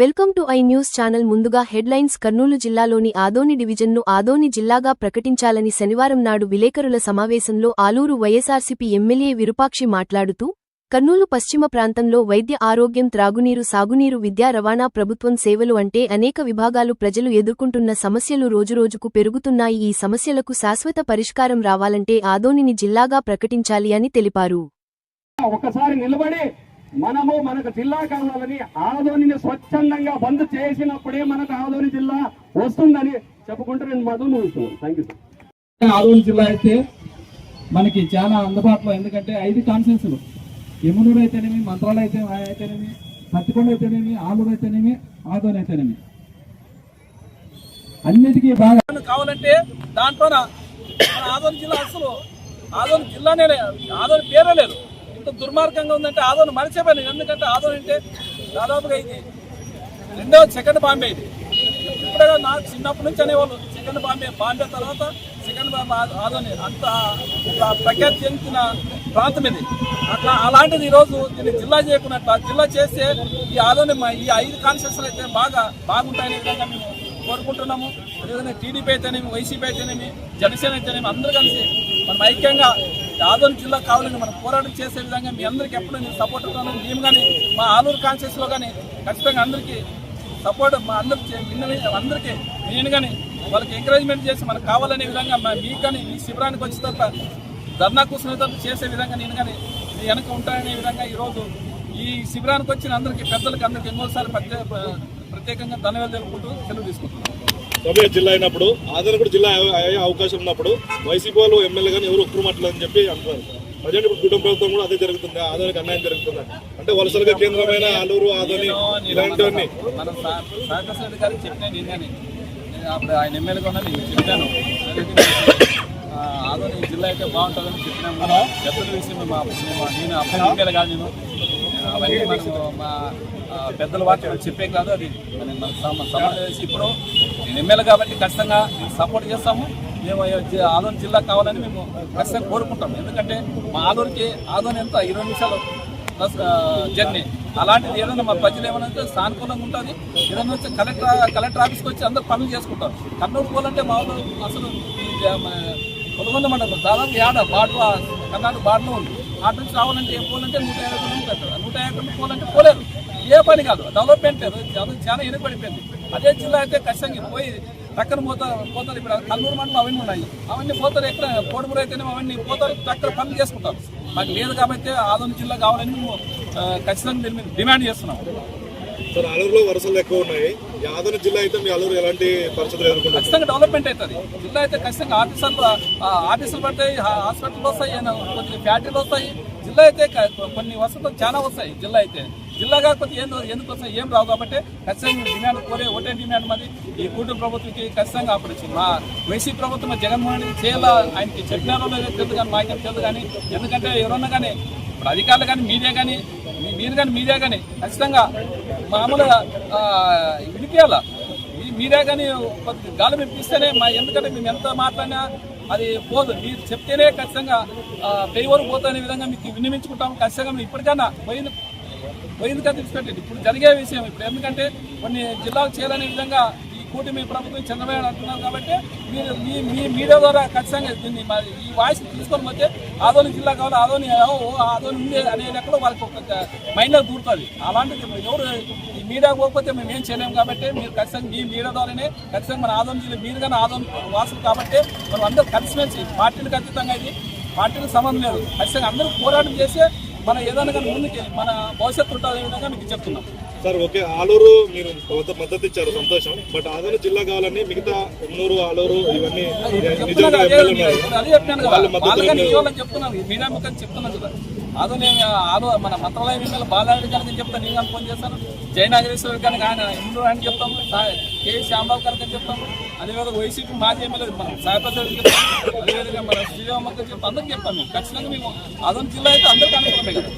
Welcome to I news channel. ముందుగా headlines Kurnool జిల్లాలోని ఆదోని డివిజన్ను ఆదోని జిల్లాగా ప్రకటించాలని శనివారం నాడు విలేకరుల సమావేశంలో ఆలూరు వైఎస్ఆర్సీపీ ఎమ్మెల్యే విరూపాక్షి మాట్లాడుతూ కర్నూలు పశ్చిమ ప్రాంతంలో వైద్య ఆరోగ్యం త్రాగునీరు సాగునీరు విద్యా రవాణా ప్రభుత్వం సేవలు అంటే అనేక విభాగాలు ప్రజలు ఎదుర్కొంటున్న సమస్యలు రోజురోజుకు పెరుగుతున్నాయి. ఈ సమస్యలకు శాశ్వత పరిష్కారం రావాలంటే ఆదోనిని జిల్లాగా ప్రకటించాలి అని తెలిపారు. ఒకసారి నిలబడి మనము మనకు జిల్లా కావాలని ఆదోనిని స్వచ్ఛందంగా బంద్ చేసినప్పుడే మనకు ఆదోని జిల్లా వస్తుందని చెప్పుకుంటూ నేను మధు ఆదోని జిల్లా అయితే మనకి చాలా అందుబాటులో ఎందుకంటే ఐదు కాన్సెన్స్లు యమునూరు అయితేనేమి మంత్రాలు అయితే అయితేనేమి పత్తికొండ అయితేనేమి ఆలుడు అయితేనేమి ఆదోని అయితేనేమి అన్నిటికీ బాగా కావాలంటే దాంట్లో ఆదోని జిల్లా అసలు ఆదోని జిల్లానే ఆదోని పేరే లేదు. ఇంత దుర్మార్గంగా ఉందంటే ఆదోని మరిచిపోయింది ఎందుకంటే ఆదోని అంటే దాదాపుగా ఇది రెండో సెకండ్ బాంబే ఇది. ఇప్పుడే నాకు చిన్నప్పటి నుంచి అనేవాళ్ళు సెకండ్ బాంబే. బాంబే తర్వాత సెకండ్ ఆ- ఆదోని. అంత ప్రఖ్యాతి చెందిన ప్రాంతం ఇది. అట్లా అలాంటిది ఈరోజు దీన్ని జిల్లా చేయకున్నట్ల జిల్లా చేస్తే ఈ ఆదోని మా- ఈ ఐదు కాన్స్టిట్యూన్సీలు అయితే బాగా బాగుంటాయనే విధంగా మేము కోరుకుంటున్నాము. అదేవిధంగా టీడీపీ అయితేనేమి వైసీపీ అయితేనేమి జనసేన అయితేనేమి అందరూ కలిసి మనం ఐక్యంగా ఆదోని జిల్లా కావాలని మనం పోరాటం చేసే విధంగా మీ అందరికీ ఎప్పుడు నేను సపోర్ట్ అవుతాను మేము కానీ మా ఆలూరు కాన్షియస్లో కానీ ఖచ్చితంగా అందరికీ సపోర్ట్ మా అందరికి అందరికీ నేను కానీ వాళ్ళకి ఎంకరేజ్మెంట్ చేసి మనకు కావాలనే విధంగా మా మీకు కానీ ఈ శిబిరానికి వచ్చిన తర్వాత ధర్నా తర్వాత చేసే విధంగా నేను కానీ మీ వెనక ఉంటాననే విధంగా ఈరోజు ఈ శిబిరానికి వచ్చిన అందరికీ పెద్దలకి అందరికీ ఎన్నోసార్లు ప్రత్యేక ప్రత్యేకంగా ధన్యవాదాలు తెలుపుకుంటూ సెలవు తీసుకుంటున్నాను సభ్య జిల్లా అయినప్పుడు ఆదరణ కూడా జిల్లా అయ్యే- అవకాశం ఉన్నప్పుడు వైసీపీ వాళ్ళు ఎమ్మెల్యే కానీ ఎవరు ఒక్కరు మాట్లాడని చెప్పి అంటున్నారు. ప్రజెంట్ ఇప్పుడు కుటుంబ ప్రభుత్వం కూడా అదే జరుగుతుంది ఆదోనికి అన్యాయం జరుగుతుంది. అంటే వలసలుగా కేంద్రమైన ఆలూరు ఆదోని ఇలాంటివన్నీ. మనం గారికి చెప్పిన అప్పుడు ఆయన ఎమ్మెల్యేగా ఉన్నా నేను చెప్పాను. ఆ, ఆదోని జిల్లా అయితే బాగుంటుందని చెప్పినాము. పెద్దల విషయం నేను అప్పుడు ఎమ్మెల్యే కాదు నేను. నేను అవన్నీ మనము మా పెద్దల వాటి చెప్పే కాదు అది. మన మన సమ- సమాధానం చేసి ఇప్పుడు నేను ఎమ్మెల్యే కాబట్టి ఖచ్చితంగా సపోర్ట్ చేస్తాము. మేము ఆదోని జిల్లా కావాలని మేము ఖచ్చితంగా కోరుకుంటాం ఎందుకంటే మా ఆదోనికి ఆదోని ఎంత? ఇరవై నిమిషాలు జర్నీ. అలాంటిది ఏదైనా మా ప్రజలు ఏమైనా సానుకూలంగా ఉంటుంది. ఏదైనా వచ్చి కలెక్టర్ కలెక్టర్ ఆఫీస్కి వచ్చి అందరూ పనులు చేసుకుంటారు. కర్నూలు పోలంటే మా అసలు ఈ కొలగొండ మండలం దాదాపు ఏడ బార్డర్ కర్ణాటక బార్డర్లో ఉంది. అటు నుంచి రావాలంటే ఏం పోవాలంటే నూట యాభై కిలోమీటర్లు నూట యాభై కిలోమీటర్లు పోలంటే పోలేరు. ఏ పని కాదు. డెవలప్మెంట్ లేదు. అది చాలా వెనుకబడిపోయింది అదే జిల్లా అయితే ఖచ్చితంగా పోయి టక్కన పోతారు పోతారు. ఇప్పుడు కన్నూరు మండలం అవన్నీ ఉన్నాయి. అవన్నీ పోతారు. ఎక్కడ కోడుమూరు అయితేనే అవన్నీ పోతారు. టక్కన పనులు చేసుకుంటారు. మాకు లేదు కాబట్టి ఆదోని జిల్లా కావాలని మేము ఖచ్చితంగా దీని మీద డిమాండ్ చేస్తున్నాం. సార్ ఆలూరులో వరుసలు ఎక్కువ ఉన్నాయి. ఆదోని జిల్లా అయితే మీ ఆలూరు ఎలాంటి పరిస్థితులు ఎదుర్కొంటారు ఖచ్చితంగా డెవలప్మెంట్ అవుతుంది. జిల్లా అయితే ఖచ్చితంగా ఆఫీసర్లు ఆఫీసులు పడతాయి హాస్పిటల్ వస్తాయి కొన్ని ఫ్యాక్టరీలు వస్తాయి. జిల్లా అయితే కొన్ని వసతులు చాలా వస్తాయి జిల్లా అయితే. జిల్లా కాకపోతే ఏం ఎందుకోసం ఏం రావు కాబట్టి ఖచ్చితంగా డిమాండ్ కోరే ఒకటే డిమాండ్ మాది. ఈ కూటమి ప్రభుత్వంకి ఖచ్చితంగా అప్పుడు మా వైసీపీ ప్రభుత్వం జగన్మోహన్ రెడ్డి చేయాలా? ఆయనకి చెప్పినారో లేదో తెలియదు కానీ మాకేం తెలియదు కానీ ఎందుకంటే ఎవరన్నా కానీ ఇప్పుడు అధికారులు కానీ మీడియా కానీ మీ- మీరు కానీ మీడియా కానీ ఖచ్చితంగా మామూలుగా ఆ, వినిపించాలా మీడియా కానీ కొద్ది గాలి వినిపిస్తేనే మా ఎందుకంటే మేము ఎంత మాట్లాడినా అది పోదు. మీరు చెప్తేనే ఖచ్చితంగా ఆ, పై వరకు విధంగా మీకు వినిపించుకుంటాం ఖచ్చితంగా మేము ఇప్పటికైనా పోయింది పోయింది కదా ఇప్పుడు జరిగే విషయం ఇప్పుడు ఎందుకంటే కొన్ని జిల్లాలు చేయాలనే విధంగా ఈ కూటమి ప్రభుత్వం చంద్రబాబు అంటున్నారు కాబట్టి మీరు మీ మీ మీడియా ద్వారా ఖచ్చితంగా దీన్ని మరి ఈ వాయిస్ తీసుకొని పోతే ఆదోని జిల్లా కావాలి ఆదోని ఓ, ఆదోని ఉంది అనే లెక్కలో వాళ్ళకి ఒక మైండ్లో దూరుతుంది. అలాంటిది ఎవరు ఈ మీడియా పోకపోతే మేము ఏం చేయలేము కాబట్టి మీరు ఖచ్చితంగా మీ మీడియా ద్వారానే ఖచ్చితంగా మన ఆదోని జిల్లా మీరు కానీ ఆదోని వాసులు కాబట్టి మనం అందరూ కలిసిమెలిసి పార్టీలకు అతీతంగా ఇది పార్టీలకు సంబంధం లేదు. ఖచ్చితంగా అందరూ పోరాటం చేస్తే మన ఏదైనా కానీ ముందుకి మన భవిష్యత్తు ఉంటుంది విధంగా మీకు చెప్తున్నాం. సార్ ఓకే ఆలూరు మీరు మద్దతు ఇచ్చారు సంతోషం. బట్ ఆదోని జిల్లా కావాలని మిగతా ఎన్నూరు ఆలూరు ఇవన్నీ నిజంగా అదే నేను ఆలో మన మంత్రాలయం ఎమ్మెల్యే బాలారెడ్డి గారికి చెప్తాను. నేను కానీ ఫోన్ చేస్తాను జయనాగరేశ్వరి గారికి ఆయన ఇంద్రు అని చెప్తాము కె. శ్యాంబాబు గారికి చెప్తాము అదేవిధంగా వైసీపీ మాజీ ఎమ్మెల్యే మన సాయిప్రసాద్ చెప్తాము అదేవిధంగా మన శ్రీరామక్క చెప్తాం. అందరికి చెప్తాము మేము ఖచ్చితంగా మేము అదొక జిల్లా అయితే అందరికీ అనుకూలమే కదా.